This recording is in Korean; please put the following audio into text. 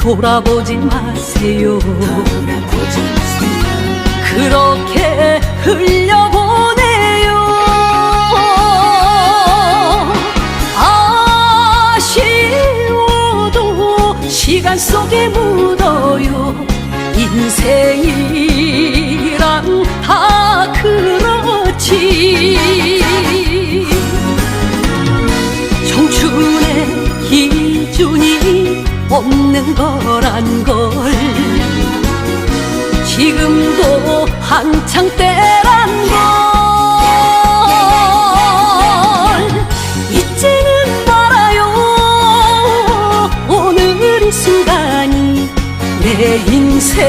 돌아보지 마세요. 그렇게 흘려보내요. 아쉬워도 시간 속에 묻어요. 인생이 없는 거란 걸. 지금도 한창 때란 걸. 잊지는 말아요. 오늘 이 순간이 내 인생.